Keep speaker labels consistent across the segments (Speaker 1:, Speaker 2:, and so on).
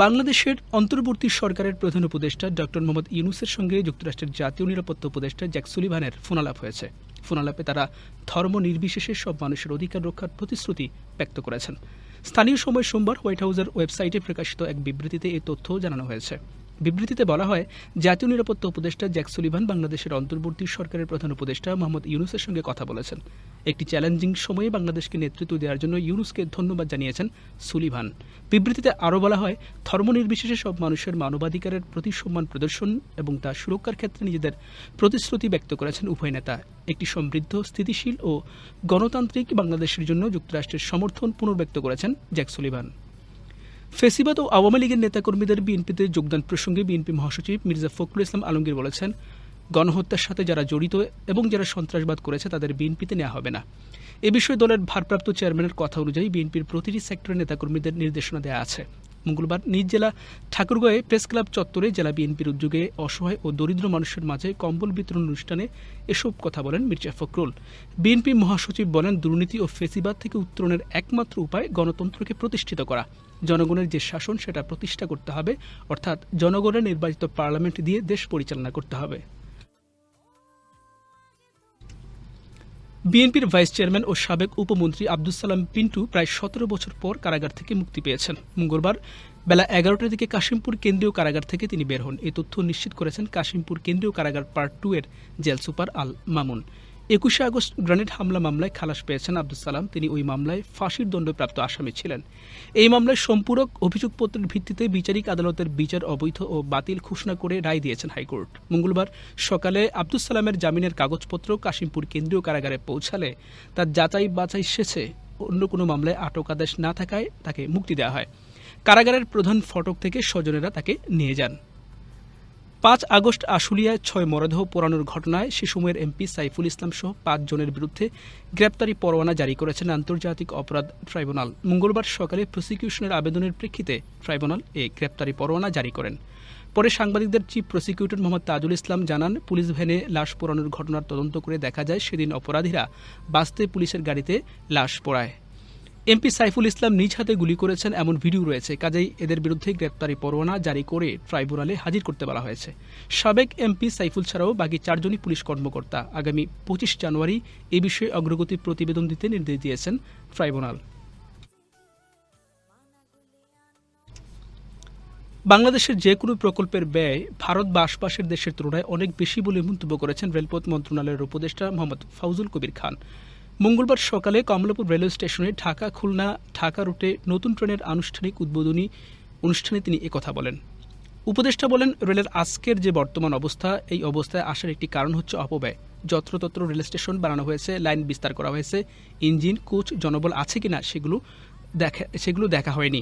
Speaker 1: বাংলাদেশের অন্তর্বর্তী সরকারের প্রধান উপদেষ্টা ডক্টর মোহাম্মদ ইউনুসের সঙ্গে যুক্তরাষ্ট্রের জাতীয় নিরাপত্তা উপদেষ্টা জ্যাক সুলিভানের ফোনালাপ হয়েছে। ফোনালাপে তারা ধর্ম নির্বিশেষে সব মানুষের অধিকার রক্ষার প্রতিশ্রুতি ব্যক্ত করেছেন। স্থানীয় সময় সোমবার হোয়াইট হাউসের ওয়েবসাইটে প্রকাশিত এক বিবৃতিতে এই তথ্য জানানো হয়েছে। বিবৃতিতে বলা হয়, জাতীয় নিরাপত্তা উপদেষ্টা জ্যাক সুলিভান বাংলাদেশের অন্তর্বর্তী সরকারের প্রধান উপদেষ্টা মোহাম্মদ ইউনুসের সঙ্গে কথা বলেছেন। একটি চ্যালেঞ্জিং সময়ে বাংলাদেশকে নেতৃত্ব দেওয়ার জন্য ইউনুসকে ধন্যবাদ জানিয়েছেন সুলিভান। বিবৃতিতে আরও বলা হয়, ধর্ম নির্বিশেষে সব মানুষের মানবাধিকারের প্রতি সম্মান প্রদর্শন এবং তা সুরক্ষার ক্ষেত্রে নিজেদের প্রতিশ্রুতি ব্যক্ত করেছেন উভয় নেতা। একটি সমৃদ্ধ, স্থিতিশীল ও গণতান্ত্রিক বাংলাদেশের জন্য যুক্তরাষ্ট্রের সমর্থন পুনর্ব্যক্ত করেছেন জ্যাক সুলিভান। ফেসিবাদ ও আওয়ামী লীগের নেতাকর্মীদের বিএনপিতে যোগদান প্রসঙ্গে বিএনপি মহাসচিব মির্জা ফখরুল ইসলাম আলমগীর বলেছেন, গণহত্যার সাথে যারা জড়িত এবং যারা সন্ত্রাসবাদ করেছে তাদের বিএনপিতে নেওয়া হবে না। এ বিষয়ে দলের ভারপ্রাপ্ত চেয়ারম্যানের কথা অনুযায়ী বিএনপির প্রতিটি সেক্টরের নেতাকর্মীদের নির্দেশনা দেওয়া আছে। মঙ্গলবার নিজ জেলা ঠাকুরগাঁয়ে প্রেস ক্লাব চত্বরে জেলা বিএনপির উদ্যোগে অসহায় ও দরিদ্র মানুষের মাঝে কম্বল বিতরণ অনুষ্ঠানে এসব কথা বলেন মির্জা ফখরুল। বিএনপি মহাসচিব বলেন, দুর্নীতি ও ফেসিবাদ থেকে উত্তরণের একমাত্র উপায় গণতন্ত্রকে প্রতিষ্ঠিত করা। জনগণের যে শাসন, সেটা প্রতিষ্ঠা করতে হবে, অর্থাৎ জনগণের নির্বাচিত পার্লামেন্ট দিয়ে দেশ পরিচালনা করতে হবে। বিএনপির ভাইস চেয়ারম্যান ও সাবেক উপমন্ত্রী আব্দুল সালাম পিন্টু প্রায় সতেরো বছর পর কারাগার থেকে মুক্তি পেয়েছেন। মঙ্গলবার বেলা এগারোটার দিকে কাশিমপুর কেন্দ্রীয় কারাগার থেকে তিনি বের হন। এ তথ্য নিশ্চিত করেছেন কাশিমপুর কেন্দ্রীয় কারাগার পার্ট টু এর জেল সুপার আল মামুন। একুশে আগস্ট গ্রানেড হামলা মামলায় খালাস পেয়েছেন আব্দুল সালাম। তিনি ওই মামলায় ফাঁসির দণ্ডপ্রাপ্ত আসামি ছিলেন। এই মামলায় সম্পূরক অভিযোগপত্রের ভিত্তিতে বিচারিক আদালতের বিচার অবৈধ ও বাতিল ঘোষণা করে রায় দিয়েছেন হাইকোর্ট। মঙ্গলবার সকালে আব্দুল সালামের জামিনের কাগজপত্র কাশিমপুর কেন্দ্রীয় কারাগারে পৌঁছালে তার যাচাই বাছাই শেষে অন্য কোনো মামলায় আটক আদেশ না থাকায় তাকে মুক্তি দেওয়া হয়। কারাগারের প্রধান ফটক থেকে স্বজনেরা তাকে নিয়ে যান। পাঁচ আগস্ট আশুলিয়ায় ছয় মরদেহ পোড়ানোর ঘটনায় সময়ের এমপি সাইফুল ইসলাম সহ পাঁচ জনের বিরুদ্ধে গ্রেপ্তারি পরোয়ানা জারি করেছেন আন্তর্জাতিক অপরাধ ট্রাইব্যুনাল। মঙ্গলবার সকালে প্রসিকিউশনের আবেদনের প্রেক্ষিতে ট্রাইব্যুনাল এই গ্রেপ্তারি পরোয়ানা জারি করেন। পরে সাংবাদিকদের চিফ প্রসিকিউটর মোহাম্মদ তাজুল ইসলাম জানান, পুলিশ ভ্যানে লাশ পোড়ানোর ঘটনার তদন্ত করে দেখা যায় সেদিন অপরাধীরা বাস্তে পুলিশের গাড়িতে লাশ পোড়ায়। এমপি সাইফুল ইসলাম নিজ হাতে গুলি করেছেন এমন ভিডিও রয়েছে। কাজেই এদের বিরুদ্ধে গ্রেপ্তারি পরোয়ানা জারি করে ট্রাইব্যুনালে হাজির করতে বলা হয়েছে। সাবেক এমপি সাইফুল ছাড়াও বাকি চারজনই পুলিশ কর্মকর্তা। আগামী পঁচিশ জানুয়ারি এ বিষয়ে অগ্রগতি প্রতিবেদন দিতে নির্দেশ দিয়েছেন ট্রাইব্যুনাল। বাংলাদেশের যে কোনো প্রকল্পের ব্যয় ভারত বা আশপাশের দেশের তুলনায় অনেক বেশি বলে মন্তব্য করেছেন রেলপথ মন্ত্রণালয়ের উপদেষ্টা মোহাম্মদ ফাউজুল কবির খান। মঙ্গলবার সকালে কমলাপুর রেলওয়ে স্টেশনে ঢাকা, খুলনা, ঢাকা রুটে নতুন ট্রেনের আনুষ্ঠানিক উদ্বোধনী অনুষ্ঠানে তিনি একথা বলেন। উপদেষ্টা বলেন, রেলের আজকের যে বর্তমান অবস্থা, এই অবস্থায় আসার একটি কারণ হচ্ছে অপব্যয়। যত্রতত্র রেল স্টেশন বানানো হয়েছে, লাইন বিস্তার করা হয়েছে, ইঞ্জিন, কোচ জনবল আছে কিনা সেগুলো দেখা সেগুলো দেখা হয়নি।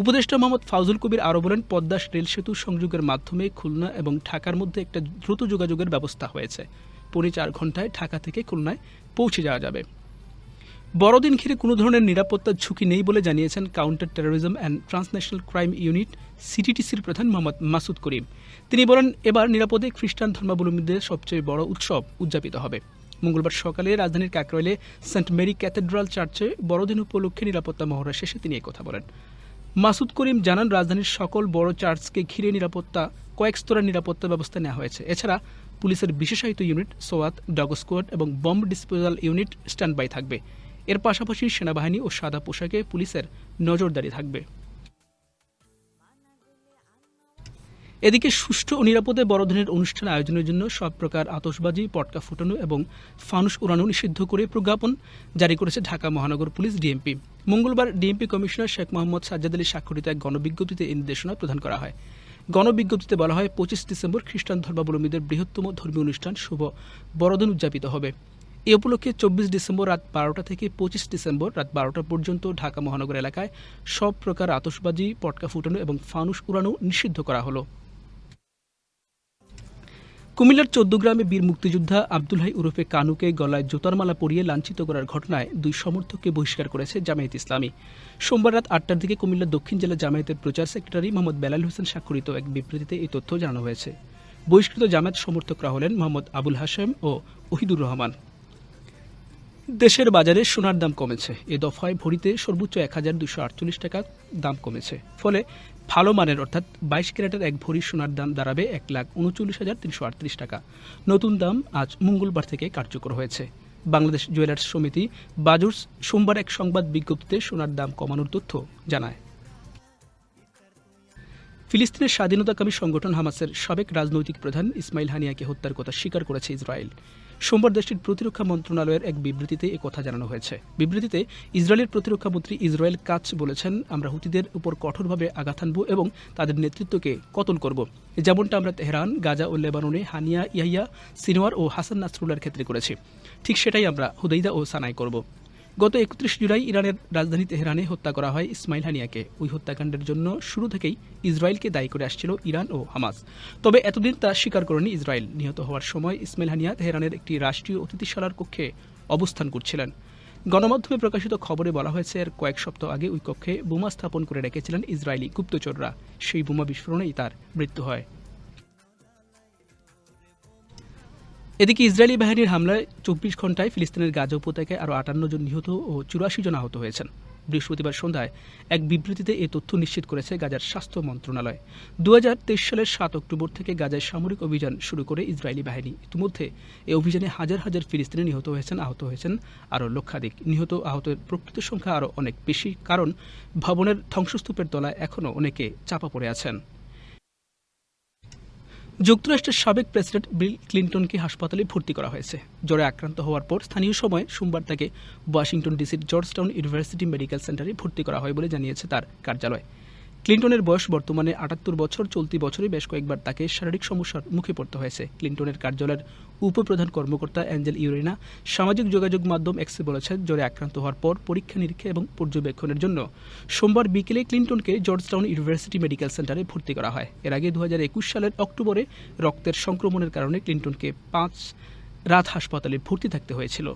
Speaker 1: উপদেষ্টা মোহাম্মদ ফাউজুল কবির আরও বলেন, পদ্মাস রেল সেতু সংযোগের মাধ্যমে খুলনা এবং ঢাকার মধ্যে একটা দ্রুত যোগাযোগের ব্যবস্থা হয়েছে। পৌনে চার ঘন্টায় ঢাকা থেকে খুলনায় পৌঁছে যাওয়া যাবে। বড়দিন ঘিরে কোনো ধরনের নিরাপত্তার ঝুঁকি নেই বলে জানিয়েছেন counter terrorism and transnational crime unit সিটিটিসির প্রধান মোহাম্মদ মাসুদ করিম। তিনি বলেন, এবার নিরাপদে খ্রিস্টান ধর্মাবলম্বীদের সবচেয়ে বড় উৎসব উদযাপিত হবে। মঙ্গলবার সকালে রাজধানীর কাকরয়েলে সেন্ট মেরি ক্যাথেড্রাল চার্চে বড়দিন উপলক্ষে নিরাপত্তা মহড়া শেষে তিনি কথা বলেন। মাসুদ করিম জানান, রাজধানীর সকল বড় চার্চকে ঘিরে নিরাপত্তা, কয়েক স্তরের নিরাপত্তা ব্যবস্থা নেওয়া হয়েছে। এছাড়া পুলিশের বিশেষায়িত ইউনিট সোয়াত, ডগ স্কোয়াড এবং bomb disposal unit stand by থাকবে। এর পাশাপাশি সেনাবাহিনী ও সাদা পোশাকে পুলিশের নজরদারি থাকবে। এদিকে সুষ্ঠু ও নিরাপদে বড়দিনের অনুষ্ঠান আয়োজনের জন্য সব প্রকার আতসবাজি পটকা ফুটানো এবং ফানুস উড়ানো নিষিদ্ধ করে প্রজ্ঞাপন জারি করেছে ঢাকা মহানগর পুলিশ ডিএমপি। মঙ্গলবার ডিএমপি কমিশনার শেখ মোহাম্মদ সাজ্জাদ আলী স্বাক্ষরিত এক গণবিজ্ঞপ্তিতে এই নির্দেশনা প্রদান করা হয়। গণবিজ্ঞপ্তিতে বলা হয়, পঁচিশ ডিসেম্বর খ্রিস্টান ধর্মাবলম্বীদের বৃহত্তম ধর্মীয় অনুষ্ঠান শুভ বড়দিন উদযাপিত হবে। এ উপলক্ষে চব্বিশ ডিসেম্বর রাত বারোটা থেকে পঁচিশ ডিসেম্বর রাত বারোটা পর্যন্ত ঢাকা মহানগর এলাকায় সব প্রকার আতসবাজি পটকা ফুটানো এবং ফানুস উড়ানো নিষিদ্ধ করা হলো। কুমিল্লার চোদ্দগ্রামে বীর মুক্তিযোদ্ধা আব্দুল হাই উরফে কানুকে গলায় জোতার মালা পরিয়ে লাঞ্ছিত করার ঘটনায় দুই সমর্থককে বহিষ্কার করেছে জামায়াত ইসলামী। সোমবার রাত আটটার দিকে কুমিল্লার দক্ষিণ জেলা জামায়াতের প্রচার সেক্রেটারি মোহাম্মদ বেলাল হোসেন স্বাক্ষরিত এক বিবৃতিতে এই তথ্য জানানো হয়েছে। বহিষ্কৃত জামায়াত সমর্থকরা হলেন মোহাম্মদ আবুল হাশেম ও ওহিদুর রহমান। দেশের বাজারে সোনার দাম কমেছে। এ দফায় ভরিতে সর্বোচ্চ এক হাজার দুশো আটচল্লিশ টাকা দাম কমেছে। ফলে ভালো মানের অর্থাৎ বাইশ ক্যারেটের এক ভরি সোনার দাম দাঁড়াবে এক লাখ উনচল্লিশ হাজার তিনশো আটত্রিশ টাকা। নতুন দাম আজ মঙ্গলবার থেকে কার্যকর হয়েছে। বাংলাদেশ জুয়েলার্স সমিতি বাজুর্স সোমবার এক সংবাদ বিজ্ঞপ্তিতে সোনার দাম কমানোর তথ্য জানায়। ফিলিস্তিনের স্বাধীনতাকামী সংগঠন হামাসের সাবেক রাজনৈতিক প্রধান ইসমাইল হানিয়াকে হত্যার কথা স্বীকার করেছে ইসরায়েল। সোমবার দেশটির প্রতিরক্ষা মন্ত্রণালয়ের এক বিবৃতিতে কথা জানানো হয়েছে। বিবৃতিতে ইসরায়েলের প্রতিরক্ষা মন্ত্রী ইসরায়েল কাচ বলেছেন, আমরা হুতিদের উপর কঠোরভাবে আঘাত আনব এবং তাদের নেতৃত্বকে কতল করব। যেমনটা আমরা তেহরান, গাজা ও লেবাননে হানিয়া ইয়াইয়া সিনোয়ার ও হাসান নাসরুল্লার ক্ষেত্রে করেছি। ঠিক সেটাই আমরা হুদাইদা ও সানাই করব। গত একত্রিশ জুলাই ইরানের রাজধানী তেহরানে হত্যা করা হয় ইসমাইল হানিয়াকে। ওই হত্যাকাণ্ডের জন্য শুরু থেকেই ইসরায়েলকে দায়ী করে আসছিল ইরান ও হামাস। তবে এতদিন তা স্বীকার করেনি ইসরায়েল। নিহত হওয়ার সময় ইসমাইল হানিয়া তেহরানের একটি রাষ্ট্রীয় অতিথিশালার কক্ষে অবস্থান করছিলেন। গণমাধ্যমে প্রকাশিত খবরে বলা হয়েছে, এর কয়েক সপ্তাহ আগে ওই কক্ষে বোমা স্থাপন করে রেখেছিলেন ইসরায়েলি গুপ্তচররা। সেই বোমা বিস্ফোরণেই তার মৃত্যু হয়। এদিকে ইসরায়েলি বাহিনীর হামলায় চব্বিশ ঘন্টায় ফিলিস্তিনের গাজা উপত্যকায় আরও আটান্ন জন নিহত ও চুরাশি জন আহত হয়েছেন। বৃহস্পতিবার সন্ধ্যায় এক বিবৃতিতে এ তথ্য নিশ্চিত করেছে গাজার স্বাস্থ্য মন্ত্রণালয়। দুহাজার তেইশ সালের সাত অক্টোবর থেকে গাজায় সামরিক অভিযান শুরু করে ইসরায়েলি বাহিনী। ইতিমধ্যে এই অভিযানে হাজার হাজার ফিলিস্তিনি নিহত হয়েছেন, আহত হয়েছেন আরও লক্ষাধিক। নিহত আহতের প্রকৃত সংখ্যা আরও অনেক বেশি, কারণ ভবনের ধ্বংসস্তূপের তলায় এখনও অনেকে চাপা পড়ে আছেন। যুক্তরাষ্ট্রের সাবেক প্রেসিডেন্ট বিল ক্লিন্টনকে হাসপাতালে ভর্তি করা হয়েছে। জ্বরে আক্রান্ত হওয়ার পর স্থানীয় সময়ে সোমবার তাকে ওয়াশিংটন ডিসির জর্জটাউন ইউনিভার্সিটি মেডিকেল সেন্টারে ভর্তি করা হয় বলে জানিয়েছে তার কার্যালয়। ক্লিন্টনের বয়স বর্তমানে আটাত্তর বছর, চলতি বছরে বেশ কয়েকবার তাকে শারীরিক সমস্যার মুখে পড়তে হয়েছে। ক্লিন্টনের কার্যালয়ের উপপ্রধান কর্মকর্তা অ্যাঞ্জেল ইউরেনা সামাজিক যোগাযোগ মাধ্যম এক্সে বলেছেন, জ্বরে আক্রান্ত হওয়ার পর পরীক্ষা নিরীক্ষা এবং পর্যবেক্ষণের জন্য সোমবার বিকেলে ক্লিন্টনকে জর্জটাউন ইউনিভার্সিটি মেডিকেল সেন্টারে ভর্তি করা হয়। এর আগে দু হাজার একুশ সালের অক্টোবরে রক্তের সংক্রমণের কারণে ক্লিন্টনকে পাঁচ রাত হাসপাতালে ভর্তি থাকতে হয়েছিল।